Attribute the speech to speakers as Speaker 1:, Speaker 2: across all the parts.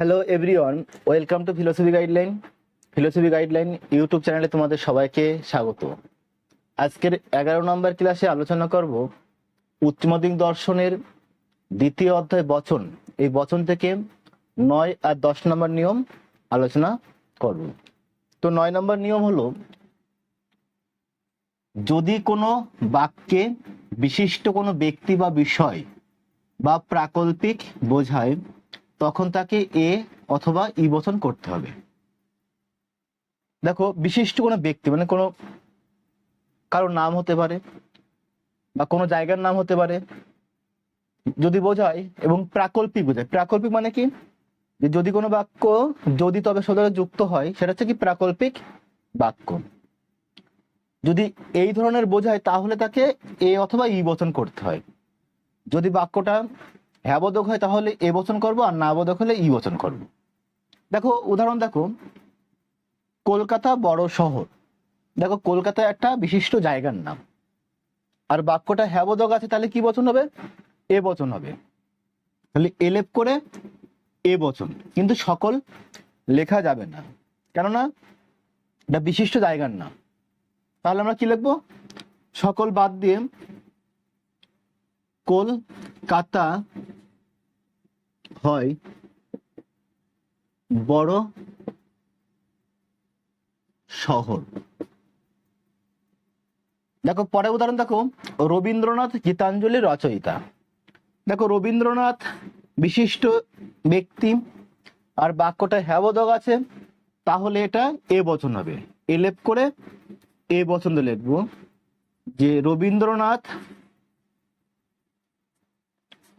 Speaker 1: Hello everyone welcome to philosophy guideline philosophy guideline YouTube চ্যানেলে তোমাদের সবাইকে স্বাগত। আজকের এগারো নম্বর ক্লাসে আলোচনা করব উচ্চ মাধ্যমিক দর্শনের দ্বিতীয় অধ্যায় বচন। এই বচন থেকে নয় আর দশ নম্বর নিয়ম আলোচনা করব। তো নয় নম্বর নিয়ম হলো, যদি কোনো বাক্যে বিশিষ্ট কোনো ব্যক্তি বা বিষয় বা প্রাকল্পিক বোঝায় তখন তাকে এ অথবা ই বচন করতে হবে। দেখো, বিশিষ্ট কোনো ব্যক্তি মানে কোনো কারোর নাম হতে পারে বা কোনো জায়গার নাম হতে পারে, যদি বোঝায় এবং প্রাকল্পিক বোঝায়। প্রাকল্পিক মানে কি? যে যদি কোনো বাক্য যদি তবে সদরে যুক্ত হয়, সেটা হচ্ছে কি প্রাকল্পিক বাক্য। যদি এই ধরনের বোঝায়, তাহলে তাকে এ অথবা ই বচন করতে হয়। যদি বাক্যটা হ্যাঁ বোধক হয় তাহলে এ বচন করব আর না বোধক হলে ই বচন করব। দেখো, উদাহরণ দেখো। কলকাতা বড় শহর। দেখো কলকাতা একটা বিশিষ্ট জায়গার নাম। আর বাক্যটা হ্যাঁ বোধক আছে, তাহলে কি বচন হবে? এ বচন হবে। তাহলে এলেপ করে এ বচন। কিন্তু সকল লেখা যাবে না। কেননা, এটা বিশিষ্ট জায়গার নাম। তাহলে আমরা কি লিখব? সকল বাদ দিয়ে কলকাতা হয় বড় শহর। দেখো পরে উদাহরণ দেখো, রবীন্দ্রনাথ গীতাঞ্জলি রচয়িতা। দেখো, রবীন্দ্রনাথ বিশিষ্ট ব্যক্তি, আর বাক্যটা হ্যাবোধক আছে, তাহলে এটা এ বচন হবে। এলেপ করে এ বচন লিখব যে, রবীন্দ্রনাথ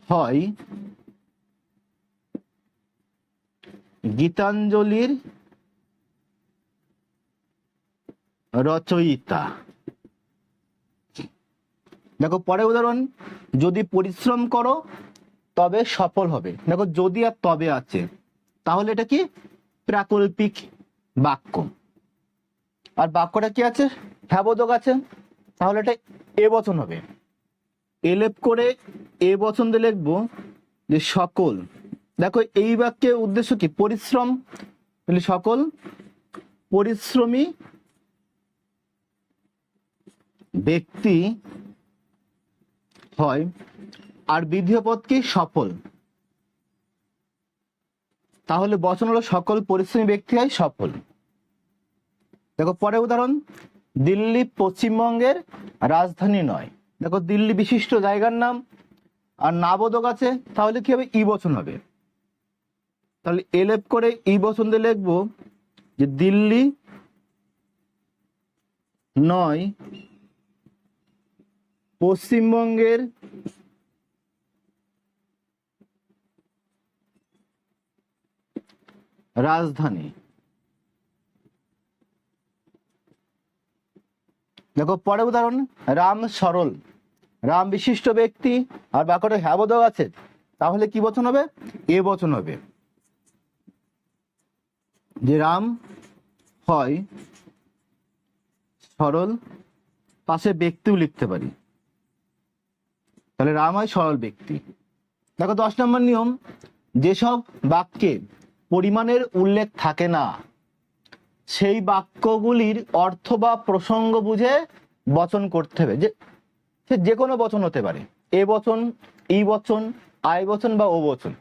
Speaker 1: হয় গীতাঞ্জলির রচয়িতা। দেখো পরে উদাহরণ, যদি পরিশ্রম করো, তবে সফল হবে। দেখো, যদি আর তবে আছে, তাহলে এটা কি? প্রাকল্পিক বাক্য। আর বাক্যটা কি আছে? হ্যাবোধক আছে, তাহলে এটা এ বচন হবে। এলেপ করে এ দিয়ে লিখব যে সকল। দেখো, এই বাক্যের উদ্দেশ্য কি? পরিশ্রম। তাহলে সকল, পরিশ্রমী ব্যক্তি হয় আর বিধেয় পদ কি সফল। তাহলে বচন হলো সকল পরিশ্রমী ব্যক্তি হয় সফল। দেখো পরে উদাহরণ, দিল্লি পশ্চিমবঙ্গের রাজধানী নয়। দেখো দিল্লি বিশিষ্ট জায়গার নাম, আর নাবোধক আছে, তাহলে কি হবে? ই বচন হবে। তাহলে এলেপ করে ই বচন দিয়ে লিখব যে দিল্লি নয়, পশ্চিমবঙ্গের রাজধানী। দেখো পরে উদাহরণ, রাম সরল। রাম বিশিষ্ট ব্যক্তি আর বাক্যটা হ্যাবোধক আছে, তাহলে কি বচন হবে? এ বচন হবে। যে রাম হয় সরল, পাশে ব্যক্তিও লিখতে পারি। তাহলে রাম হয় সরল ব্যক্তি। দেখো দশ নম্বর নিয়ম, যেসব বাক্যে পরিমাণের উল্লেখ থাকে না, সেই বাক্যগুলির অর্থ বা প্রসঙ্গ বুঝে বচন করতে হবে। যে সে যে কোনো বচন হতে পারে। এ বচন, ই বচন আয় বচন বা ও বচন।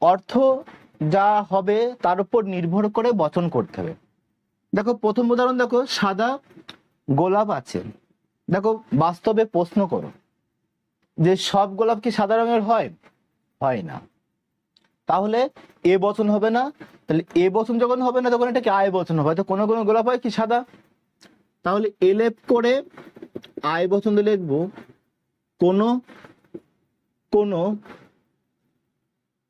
Speaker 1: অর্থ যা হবে তার উপর নির্ভর করে বচন করতে হবে। দেখো, প্রথম উদাহরণ দেখো, সাদা গোলাপ আছে। দেখো, বাস্তবে প্রশ্ন করো যে সব গোলাপ কি সাদা রঙের হয়? হয় না। তাহলে এ বচন হবে না, তাহলে এ বচন যখন হবে না, তখন এটা কি আয় বচন হবে? তো কোনো কোনো গোলাপ হয় কি সাদা? তাহলে এলেপ করে বচন দিয়ে লিখব, কোনো কোনো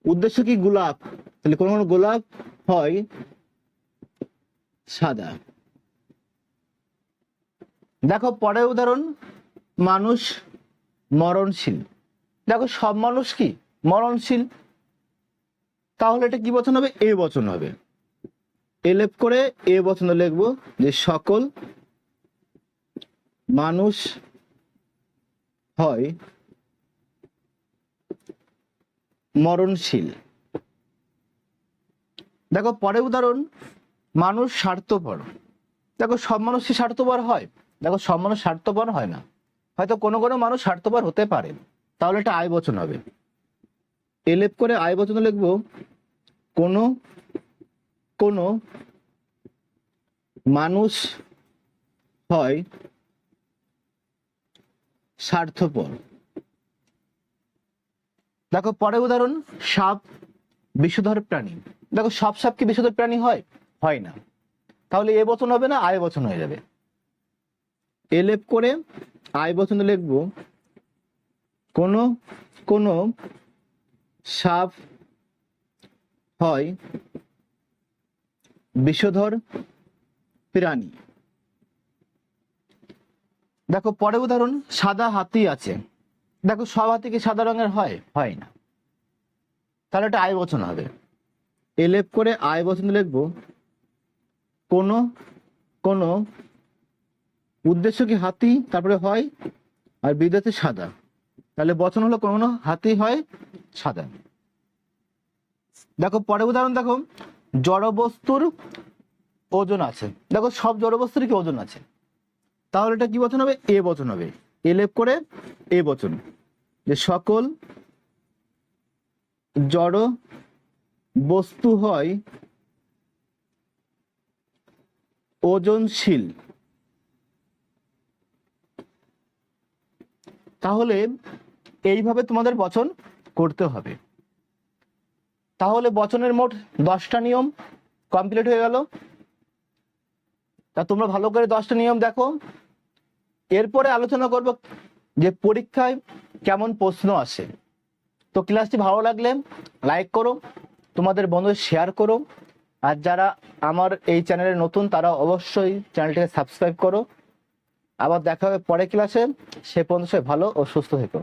Speaker 1: উদ্দেশ্য কি গোলাপ? তাহলে কোনো কোনো গোলাপ হয় সাদা। দেখো, পরের উদাহরণ, মানুষ মরণশীল। দেখো, সব মানুষ কি? মরণশীল। তাহলে এটা কি বচন হবে? এ বচন হবে। এলেপ করে এ বচন লিখব যে সকল মানুষ হয় মরণশীল। দেখো পরে উদাহরণ, মানুষ স্বার্থপর। দেখো, সব মানুষই স্বার্থপর হয়। দেখো, সব মানুষ স্বার্থপর হয় না। হয়তো কোনো কোনো মানুষ স্বার্থপর হতে পারে। তাহলে এটা আয় বচন হবে। এলেপ করে আয় বচন লিখব, কোনো কোনো মানুষ হয় স্বার্থপর। দেখো পরে উদাহরণ, সাপ বিষধর প্রাণী। দেখো সব সাপ কি বিষধর প্রাণী হয়? হয় না। তাহলে এ বচন হবে না আয় বচন হয়ে যাবে। এলেপ করে আয় বচন লিখব, কোন কোন সাপ হয় বিষধর প্রাণী। দেখো পরে উদাহরণ সাদা হাতি আছে। দেখো, সব হাতি কি সাদা রঙের হয়? হয় না। তাহলে এটা আয় বচন হবে। এলেপ করে আয় বচন লিখব, কোন কোন উদ্দেশ্য কি হাতি, তারপরে হয়, আর বিদেশে সাদা। তাহলে বচন হলো কোন, হাতি হয় সাদা। দেখো পরে উদাহরণ দেখো, জড়বস্তুর ওজন আছে। দেখো, সব জড়বস্তুর কি ওজন আছে? তাহলে এটা কি বচন হবে? এ বচন হবে। এলেপ করে এ বচন। যে সকল জড় বস্তু হয়, ওজনশীল। তাহলে এইভাবে তোমাদের বচন করতে হবে। তাহলে বচনের মোট দশটা নিয়ম কমপ্লিট হয়ে গেল। তা তোমরা ভালো করে দশটা নিয়ম দেখো। এরপরে আলোচনা করব যে পরীক্ষায় কেমন প্রশ্ন আসে। তো ক্লাসটি ভালো লাগলে লাইক করো, তোমাদের বন্ধুদের শেয়ার করো, আর যারা আমার এই চ্যানেলে নতুন তারা অবশ্যই চ্যানেলটিকে সাবস্ক্রাইব করো। আবার দেখা হবে পরের ক্লাসে সে পর্যন্ত ভালো ও সুস্থ থেকো।